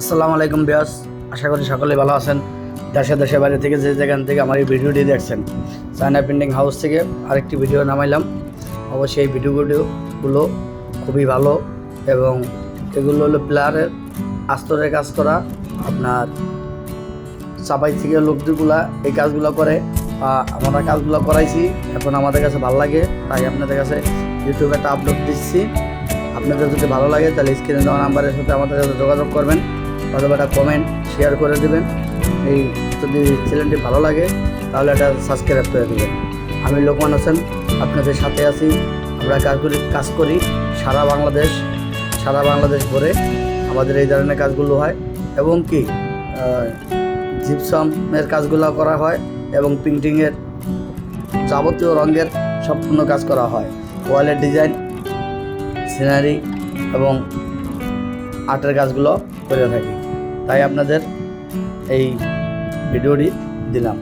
আসসালামু আলাইকুম বিয়াস আশা করি সকলে ভালো আছেন। দেশে দেশে বাইরে থেকে যে যেখান থেকে আমার এই ভিডিওটি দেখছেন, চায়না প্রিন্টিং হাউস থেকে আরেকটি ভিডিও নামাইলাম। অবশ্যই এই ভিডিওগুলো খুবই ভালো এবং এগুলো হলো প্লেয়ারের আস্তরের কাজ করা, আপনার চাপাই থেকে লোকগুলা এই কাজগুলো করে, বা আমরা কাজগুলো করাইছি, এখন আমাদের কাছে ভালো লাগে, তাই আপনাদের কাছে ইউটিউবে একটা আপলোড দিচ্ছি। আপনাদের যদি ভালো লাগে তাহলে স্ক্রিনে দেওয়া নাম্বারের সাথে আমাদের সাথে যোগাযোগ করবেন। অথবা একটা কমেন্ট শেয়ার করে দেবেন। এই যদি চ্যানেলটি ভালো লাগে, তাহলে একটা সাবস্ক্রাইব করে দেবেন। আমি লোকমান হোসেন, আপনাদের সাথে আছি। আমরা কাজ করি কাজ করি সারা বাংলাদেশ সারা বাংলাদেশ ভরে আমাদের এই ধরনের কাজগুলো হয়। এবং কি জিপসামের কাজগুলো করা হয় এবং প্রিন্টিংয়ের যাবতীয় রঙের সম্পূর্ণ কাজ করা হয়। ওয়ালের ডিজাইন সিনারি এবং আর্টের কাজগুলো করে থাকি। তাই আপনাদের এই ভিডিওটি দিলাম।